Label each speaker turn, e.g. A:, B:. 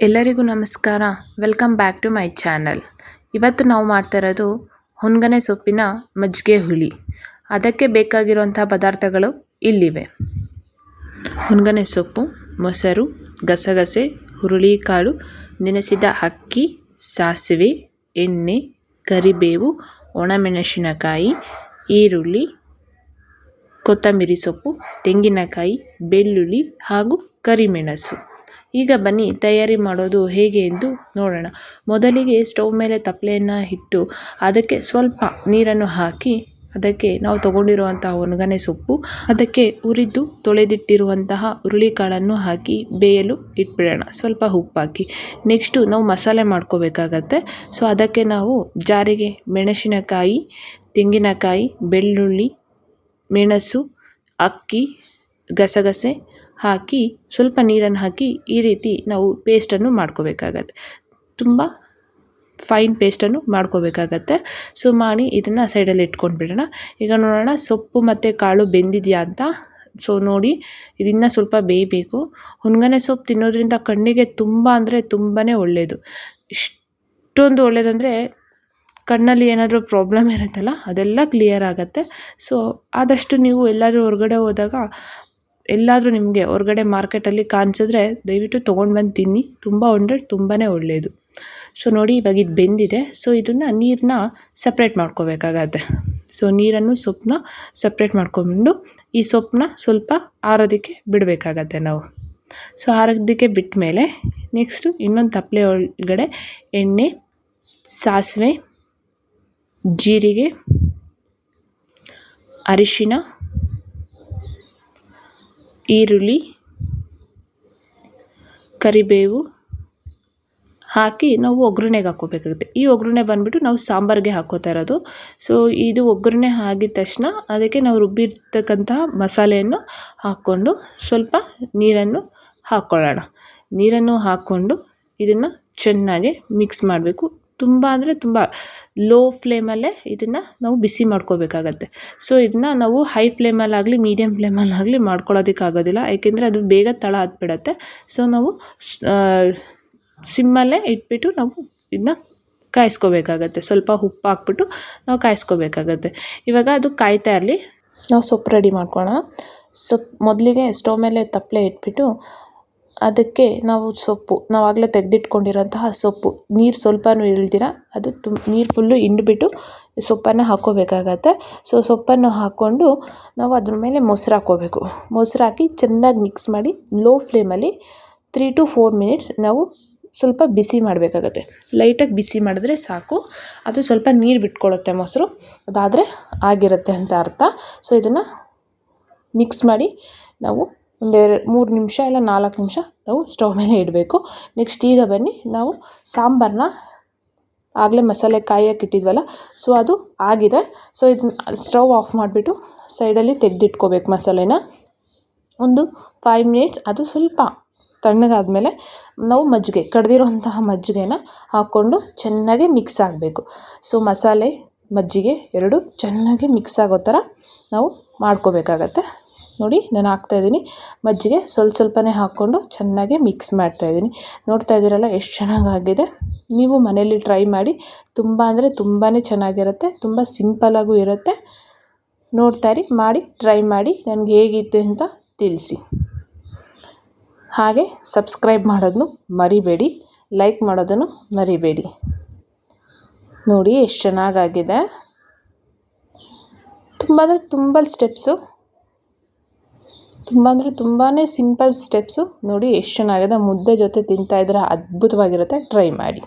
A: ಎಲ್ಲರಿಗೂ ನಮಸ್ಕಾರ. Welcome back to my channel ಇವತ್ತು ನಾವು ಮಾಡ್ತಾ ಇರೋದು ಹೊನ್ಗನೆ ಸೊಪ್ಪಿನ ಮಜ್ಜಿಗೆ ಹುಳಿ. ಅದಕ್ಕೆ ಬೇಕಾಗಿರುವಂಥ ಪದಾರ್ಥಗಳು ಇಲ್ಲಿವೆ. ಹೊನ್ಗನೆ ಸೊಪ್ಪು, ಮೊಸರು, ಗಸಗಸೆ, ಹುರುಳಿಕಾಳು, ನೆನೆಸಿದ ಅಕ್ಕಿ, ಸಾಸಿವೆ, ಎಣ್ಣೆ, ಕರಿಬೇವು, ಒಣಮೆಣಸಿನಕಾಯಿ, ಈರುಳ್ಳಿ, ಕೊತ್ತಂಬರಿ ಸೊಪ್ಪು, ತೆಂಗಿನಕಾಯಿ, ಬೆಳ್ಳುಳ್ಳಿ ಹಾಗೂ ಕರಿಮೆಣಸು. ಈಗ ಬನ್ನಿ, ತಯಾರಿ ಮಾಡೋದು ಹೇಗೆ ಎಂದು ನೋಡೋಣ. ಮೊದಲಿಗೆ ಸ್ಟೌವ್ ಮೇಲೆ ತಪ್ಪಲೆಯನ್ನು ಇಟ್ಟು, ಅದಕ್ಕೆ ಸ್ವಲ್ಪ ನೀರನ್ನು ಹಾಕಿ, ಅದಕ್ಕೆ ನಾವು ತಗೊಂಡಿರುವಂತಹ ಒಣಗನೆ ಸೊಪ್ಪು, ಅದಕ್ಕೆ ಹುರಿದು ತೊಳೆದಿಟ್ಟಿರುವಂತಹ ಹುರುಳಿಕಾಳನ್ನು ಹಾಕಿ ಬೇಯಲು ಇಟ್ಬಿಡೋಣ. ಸ್ವಲ್ಪ ಉಪ್ಪು ಹಾಕಿ. ನೆಕ್ಸ್ಟು ನಾವು ಮಸಾಲೆ ಮಾಡ್ಕೋಬೇಕಾಗತ್ತೆ. ಸೊ ಅದಕ್ಕೆ ನಾವು ಜಾರಿಗೆ ಮೆಣಸಿನಕಾಯಿ, ತೆಂಗಿನಕಾಯಿ, ಬೆಳ್ಳುಳ್ಳಿ, ಮೆಣಸು, ಅಕ್ಕಿ, ಗಸಗಸೆ ಹಾಕಿ, ಸ್ವಲ್ಪ ನೀರನ್ನು ಹಾಕಿ ಈ ರೀತಿ ನಾವು ಪೇಸ್ಟನ್ನು ಮಾಡ್ಕೋಬೇಕಾಗತ್ತೆ. ತುಂಬ ಫೈನ್ ಪೇಸ್ಟನ್ನು ಮಾಡ್ಕೋಬೇಕಾಗತ್ತೆ. ಸೊ ಮಾಡಿ ಇದನ್ನು ಸೈಡಲ್ಲಿ ಇಟ್ಕೊಂಡು ಬಿಡೋಣ ಈಗ ನೋಡೋಣ, ಸೊಪ್ಪು ಮತ್ತು ಕಾಳು ಬೆಂದಿದೆಯಾ ಅಂತ. ಸೊ ನೋಡಿ, ಇದನ್ನು ಸ್ವಲ್ಪ ಬೇಯಬೇಕು. ಹುಣ್ಗನೆ ಸೊಪ್ಪು ತಿನ್ನೋದ್ರಿಂದ ಕಣ್ಣಿಗೆ ತುಂಬ ಅಂದರೆ ತುಂಬಾ ಒಳ್ಳೆಯದು ಇಷ್ಟೊಂದು ಒಳ್ಳೆಯದಂದರೆ ಕಣ್ಣಲ್ಲಿ ಏನಾದರೂ ಪ್ರಾಬ್ಲಮ್ ಇರುತ್ತಲ್ಲ, ಅದೆಲ್ಲ ಕ್ಲಿಯರ್ ಆಗುತ್ತೆ. ಸೊ ಆದಷ್ಟು ನೀವು ಎಲ್ಲಾದರೂ ಹೊರಗಡೆ ಹೋದಾಗ ಎಲ್ಲಾದರೂ ನಿಮಗೆ ಹೊರಗಡೆ ಮಾರ್ಕೆಟಲ್ಲಿ ಕಾಣಿಸಿದ್ರೆ ದಯವಿಟ್ಟು ತೊಗೊಂಡು ಬಂದು ತಿನ್ನಿ. ತುಂಬ ಅಂದರೆ ತುಂಬಾ ಒಳ್ಳೆಯದು ಸೊ ನೋಡಿ ಇವಾಗ ಇದು ಬೆಂದಿದೆ. ಸೊ ಇದನ್ನು ನೀರನ್ನ ಸಪ್ರೇಟ್ ಮಾಡ್ಕೋಬೇಕಾಗತ್ತೆ. ಸೊ ನೀರನ್ನು ಸೊಪ್ಪನ್ನ ಸಪ್ರೇಟ್ ಮಾಡ್ಕೊಂಡು ಈ ಸೊಪ್ಪನ್ನ ಸ್ವಲ್ಪ ಆರೋದಕ್ಕೆ ಬಿಡಬೇಕಾಗತ್ತೆ ನಾವು. ಸೊ ಆರೋದಕ್ಕೆ ಬಿಟ್ಟ ಮೇಲೆ ನೆಕ್ಸ್ಟು ಇನ್ನೊಂದು ತಪ್ಪಲೆ ಒಳಗಡೆ ಎಣ್ಣೆ, ಸಾಸಿವೆ, ಜೀರಿಗೆ, ಅರಿಶಿನ ಈರುಳ್ಳಿ, ಕರಿಬೇವು ಹಾಕಿ ನಾವು ಒಗ್ಗರಣೆಗೆ ಹಾಕ್ಕೋಬೇಕಾಗುತ್ತೆ. ಈ ಒಗ್ಗರಣೆ ಬಂದುಬಿಟ್ಟು ನಾವು ಸಾಂಬಾರಿಗೆ ಹಾಕ್ಕೋತಾ ಇರೋದು. ಸೊ ಇದು ಒಗ್ಗರಣೆ ಆಗಿದ ತಕ್ಷಣ ಅದಕ್ಕೆ ನಾವು ರುಬ್ಬಿರ್ತಕ್ಕಂತಹ ಮಸಾಲೆಯನ್ನು ಹಾಕ್ಕೊಂಡು ಸ್ವಲ್ಪ ನೀರನ್ನು ಹಾಕ್ಕೊಳ್ಳೋಣ. ನೀರನ್ನು ಹಾಕ್ಕೊಂಡು ಇದನ್ನು ಚೆನ್ನಾಗಿ ಮಿಕ್ಸ್ ಮಾಡಬೇಕು. ತುಂಬ ಅಂದರೆ ತುಂಬ ಲೋ ಫ್ಲೇಮಲ್ಲೇ ಇದನ್ನು ನಾವು ಬಿಸಿ ಮಾಡ್ಕೋಬೇಕಾಗತ್ತೆ. ಸೊ ಇದನ್ನ ನಾವು ಹೈ ಫ್ಲೇಮಲ್ಲಾಗಲಿ ಮೀಡಿಯಮ್ ಫ್ಲೇಮಲ್ಲಾಗಲಿ ಮಾಡ್ಕೊಳ್ಳೋದಕ್ಕಾಗೋದಿಲ್ಲ ಏಕೆಂದರೆ ಅದು ಬೇಗ ತಳ ಹತ್ಬಿಡತ್ತೆ ಸೊ ನಾವು ಸಿಮ್ಮಲ್ಲೇ ಇಟ್ಬಿಟ್ಟು ನಾವು ಇದನ್ನ ಕಾಯಿಸ್ಕೋಬೇಕಾಗತ್ತೆ. ಸ್ವಲ್ಪ ಉಪ್ಪು ಹಾಕ್ಬಿಟ್ಟು ನಾವು ಕಾಯಿಸ್ಕೋಬೇಕಾಗತ್ತೆ. ಇವಾಗ ಅದು ಕಾಯ್ತಾ ಇರಲಿ. ನಾವು ಸೊಪ್ಪು ರೆಡಿ ಮಾಡ್ಕೊಳ್ಳೋಣ ಸೊಪ್ಪು ಮೊದಲಿಗೆ ಸ್ಟವ್ ಮೇಲೆ ತಪ್ಪಲೆ ಇಟ್ಬಿಟ್ಟು ಅದಕ್ಕೆ ನಾವು ಸೊಪ್ಪು ನಾವು ಆಗಲೇ ತೆಗೆದಿಟ್ಕೊಂಡಿರೋಂತಹ ಸೊಪ್ಪು. ನೀರು ಸ್ವಲ್ಪನೂ ಇಳ್ದಿರ ಅದು ತುಂಬ ನೀರು ಫುಲ್ಲು ಹಿಂಡ್ಬಿಟ್ಟು ಸೊಪ್ಪನ್ನು ಹಾಕ್ಕೋಬೇಕಾಗತ್ತೆ. ಸೊ ಸೊಪ್ಪನ್ನು ಹಾಕ್ಕೊಂಡು ನಾವು ಅದ್ರ ಮೇಲೆ ಮೊಸರು ಹಾಕ್ಕೋಬೇಕು. ಮೊಸರು ಹಾಕಿ ಚೆನ್ನಾಗಿ ಮಿಕ್ಸ್ ಮಾಡಿ ಲೋ ಫ್ಲೇಮಲ್ಲಿ ತ್ರೀ ಟು ಫೋರ್ ಮಿನಿಟ್ಸ್ ನಾವು ಸ್ವಲ್ಪ ಬಿಸಿ ಮಾಡಬೇಕಾಗತ್ತೆ. ಲೈಟಾಗಿ ಬಿಸಿ ಮಾಡಿದ್ರೆ ಸಾಕು. ಅದು ಸ್ವಲ್ಪ ನೀರು ಬಿಟ್ಕೊಳ್ಳುತ್ತೆ ಮೊಸರು. ಅದಾದರೆ ಆಗಿರುತ್ತೆ ಅಂತ ಅರ್ಥ. ಸೊ ಇದನ್ನು ಮಿಕ್ಸ್ ಮಾಡಿ ನಾವು ಒಂದೆರಡು ಮೂರು ನಿಮಿಷ ಇಲ್ಲ ನಾಲ್ಕು ನಿಮಿಷ ನಾವು ಸ್ಟವ್ ಮೇಲೆ ಇಡಬೇಕು. ನೆಕ್ಸ್ಟ್ ಈಗ ಬನ್ನಿ, ನಾವು ಸಾಂಬಾರನ್ನ ಆಗಲೇ ಮಸಾಲೆ ಕಾಯಕ್ಕೆ ಇಟ್ಟಿದ್ವಲ್ಲ, ಸೊ ಅದು ಆಗಿದೆ. ಸೊ ಇದನ್ನ ಸ್ಟವ್ ಆಫ್ ಮಾಡಿಬಿಟ್ಟು ಸೈಡಲ್ಲಿ ತೆಗೆದಿಟ್ಕೋಬೇಕು ಮಸಾಲೆನ. ಒಂದು ಫೈವ್ ಮಿನಿಟ್ಸ್ ಅದು ಸ್ವಲ್ಪ ತಣ್ಣಗಾದಮೇಲೆ ನಾವು ಮಜ್ಜಿಗೆ ಕಡ್ದಿರೋಂತಹ ಮಜ್ಜಿಗೆನ ಹಾಕ್ಕೊಂಡು ಚೆನ್ನಾಗಿ ಮಿಕ್ಸ್ ಆಗಬೇಕು. ಸೊ ಮಸಾಲೆ, ಮಜ್ಜಿಗೆ ಎರಡು ಚೆನ್ನಾಗಿ ಮಿಕ್ಸ್ ಆಗೋ ಥರ ನಾವು ಮಾಡ್ಕೋಬೇಕಾಗತ್ತೆ. ನೋಡಿ ನಾನು ಹಾಕ್ತಾಯಿದ್ದೀನಿ ಮಜ್ಜಿಗೆ ಸ್ವಲ್ಪ ಸ್ವಲ್ಪನೇ ಹಾಕ್ಕೊಂಡು ಚೆನ್ನಾಗಿ ಮಿಕ್ಸ್ ಮಾಡ್ತಾಯಿದ್ದೀನಿ ನೋಡ್ತಾ ಇದ್ದೀರಲ್ಲ, ಎಷ್ಟು ಚೆನ್ನಾಗಾಗಿದೆ. ನೀವು ಮನೇಲಿ ಟ್ರೈ ಮಾಡಿ, ತುಂಬ ಅಂದರೆ ತುಂಬಾ ಚೆನ್ನಾಗಿರುತ್ತೆ, ತುಂಬ ಸಿಂಪಲ್ಲಾಗೂ ಇರುತ್ತೆ. ನೋಡ್ತಾ ಇರಿ, ಮಾಡಿ ಟ್ರೈ ಮಾಡಿ, ನನಗೆ ಹೇಗಿತ್ತು ಅಂತ ತಿಳಿಸಿ. ಹಾಗೆ ಸಬ್ಸ್ಕ್ರೈಬ್ ಮಾಡೋದನ್ನು ಮರಿಬೇಡಿ ಲೈಕ್ ಮಾಡೋದನ್ನು ಮರಿಬೇಡಿ. ನೋಡಿ, ಎಷ್ಟು ಚೆನ್ನಾಗಾಗಿದೆ. ತುಂಬ ಅಂದರೆ ತುಂಬ ಸ್ಟೆಪ್ಸು ತುಂಬ ಅಂದರೆ ತುಂಬಾ ಸಿಂಪಲ್ ಸ್ಟೆಪ್ಸು ನೋಡಿ ಎಷ್ಟು ಚೆನ್ನಾಗಿದೆ. ಮುದ್ದೆ ಜೊತೆ ತಿಂತಾಯಿದ್ರೆ ಅದ್ಭುತವಾಗಿರುತ್ತೆ. ಟ್ರೈ ಮಾಡಿ.